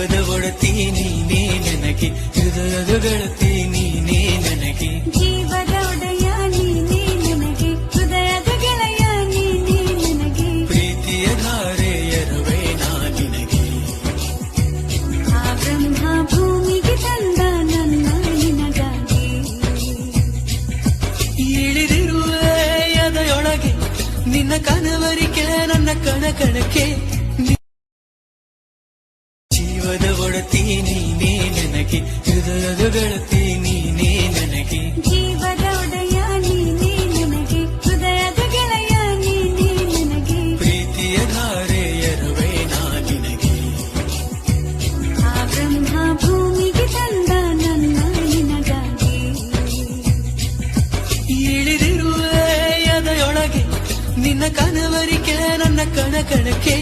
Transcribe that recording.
ಜೀವದ ಒಡತಿ ನೀನೇ ನನಗೆ. ಹೃದಯದ ಗೆಳತಿ ನೀನೇ ನನಗೆ ಜೀವದ ಒಡೆಯ ನೀನೇ ನನಗೆ. ಹೃದಯದ ಗೆಳೆಯ ನೀನೇ ನನಗೆ. ಪ್ರೀತಿಯ ಧಾರೆ ಎರವೇ ನಾ ನಿನಗೆ. ಆ ಬ್ರಹ್ಮ ಭೂಮಿಗೆ ತಂದ ನನ್ನ ನಿನಗಾಗಿ. ಇಳಿದಿರುವೆ ಎದೆಯೊಳಗೆ ನಿನ್ನ ಕನವರಿಕೆ ನನ್ನ ಕಣ ಕಣಕ್ಕೆ ಒಡತಿ ನೀನೇ ನನಗೆ ಹೃದಯದ ಗೆಳತಿ ನೀನೇ ನನಗೆ. ಜೀವದ ಒಡೆಯ ನೀನೇ ನನಗೆ ಹೃದಯದ ಗೆಳೆಯ ನೀನೇ ನನಗೆ. ಪ್ರೀತಿಯ ಧಾರೆ ಎರವೇ ನಾ ನಿನಗೆ. ಆ ಬ್ರಹ್ಮ ಭೂಮಿಗೆ ತಂದ ನನ್ನ ನಿನಗಾಗಿ. ಇಳಿದಿರುವೆ ಎದೆಯೊಳಗೆ ನಿನ್ನ ಕನವರಿಕೆ ನನ್ನ ಕಣ ಕಣಕ್ಕೆ.